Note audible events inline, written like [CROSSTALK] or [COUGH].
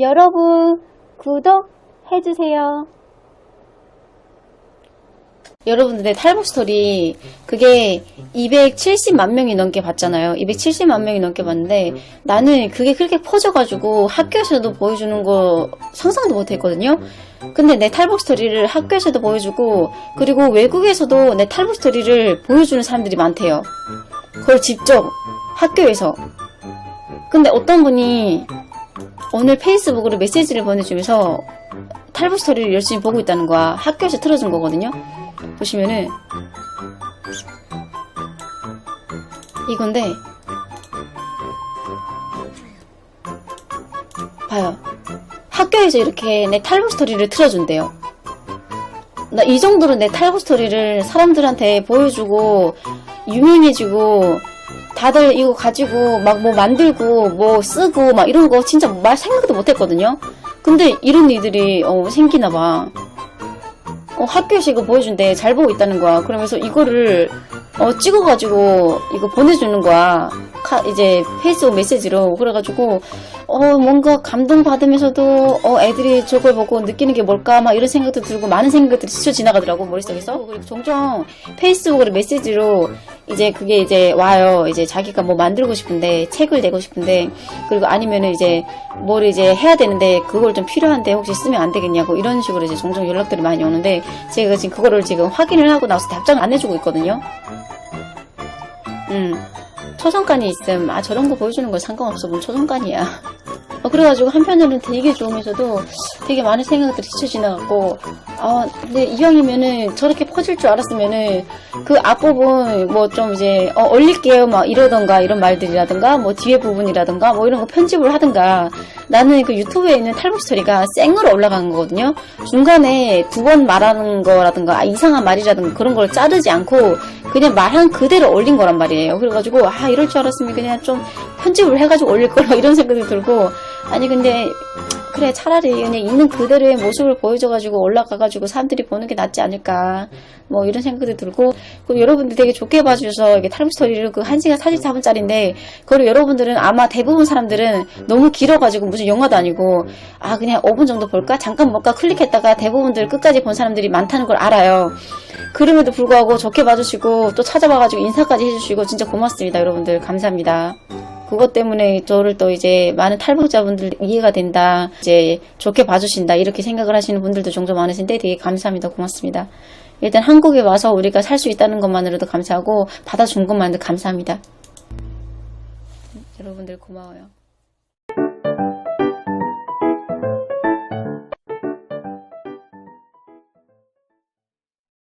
여러분 구독해주세요. 여러분들 내 탈북 스토리 그게 270만 명이 넘게 봤잖아요. 270만 명이 넘게 봤는데 나는 그게 그렇게 퍼져가지고 학교에서도 보여주는 거 상상도 못했거든요. 근데 내 탈북 스토리를 학교에서도 보여주고 그리고 외국에서도 내 탈북 스토리를 보여주는 사람들이 많대요. 그걸 직접 학교에서. 근데 어떤 분이 오늘 페이스북으로 메시지를 보내주면서 탈북 스토리를 열심히 보고 있다는 거야. 학교에서 틀어준 거거든요. 보시면은 이건데 봐요. 학교에서 이렇게 내 탈북 스토리를 틀어준대요. 나 이 정도로 내 탈북 스토리를 사람들한테 보여주고 유명해지고 다들 이거 가지고 막 뭐 만들고 뭐 쓰고 막 이런 거 진짜 말 생각도 못 했거든요. 근데 이런 일들이 어, 생기나 봐. 어, 학교에서 이거 보여준대. 잘 보고 있다는 거야. 그러면서 이거를 어, 찍어가지고 이거 보내주는 거야. 카- 이제 페이스북 메시지로. 그래가지고 어, 뭔가 감동받으면서도 어, 애들이 저걸 보고 느끼는 게 뭘까 막 이런 생각도 들고 많은 생각들이 스쳐 지나가더라고 머릿속에서. 그리고 종종 페이스북으로 메시지로 이제 그게 이제 와요. 이제 자기가 뭐 만들고 싶은데 책을 내고 싶은데 그리고 아니면은 이제 뭘 이제 해야 되는데 그걸 좀 필요한데 혹시 쓰면 안 되겠냐고 이런 식으로 이제 종종 연락들이 많이 오는데 제가 지금 그거를 지금 확인을 하고 나서 답장을 안 해주고 있거든요. 음. 초성간이 있음. 아, 저런 거 보여주는 거 상관없어. 뭔 초성간이야. 어, 그래가지고 한편으로는 되게 좋으면서도 되게 많은 생각들이 스쳐 지나갔고, 아, 근데 이왕이면은 저렇게 퍼질 줄 알았으면은 그 앞부분 뭐 좀 이제, 어, 올릴게요. 막 이러던가 이런 말들이라던가 뭐 뒤에 부분이라던가 뭐 이런 거 편집을 하든가 나는 그 유튜브에 있는 탈북 스토리가 생으로 올라간 거거든요. 중간에 두 번 말하는 거라든가 아, 이상한 말이라든가 그런 걸 자르지 않고 그냥 말한 그대로 올린 거란 말이에요. 그래가지고 아 이럴 줄 알았으면 그냥 좀 편집을 해가지고 올릴 거라 [LAUGHS] 이런 생각이 들고 아니 근데 그래 차라리 그냥 있는 그대로의 모습을 보여줘가지고 올라가가지고 사람들이 보는 게 낫지 않을까. 뭐 이런 생각이 들고. 그리고 여러분들 되게 좋게 봐주셔서 이게 탈북 스토리를 그 1시간 44분짜리인데 그걸 여러분들은 아마 대부분 사람들은 너무 길어가지고 무슨 영화도 아니고 아 그냥 5분 정도 볼까? 잠깐 볼까? 클릭했다가 대부분들 끝까지 본 사람들이 많다는 걸 알아요. 그럼에도 불구하고 좋게 봐주시고 또 찾아와가지고 인사까지 해주시고 진짜 고맙습니다 여러분들. 감사합니다 그것 때문에 저를 또 이제 많은 탈북자분들 이해가 된다. 이제 좋게 봐주신다. 이렇게 생각을 하시는 분들도 종종 많으신데 되게 감사합니다. 고맙습니다. 일단 한국에 와서 우리가 살 수 있다는 것만으로도 감사하고 받아준 것만도 감사합니다. 여러분들 고마워요.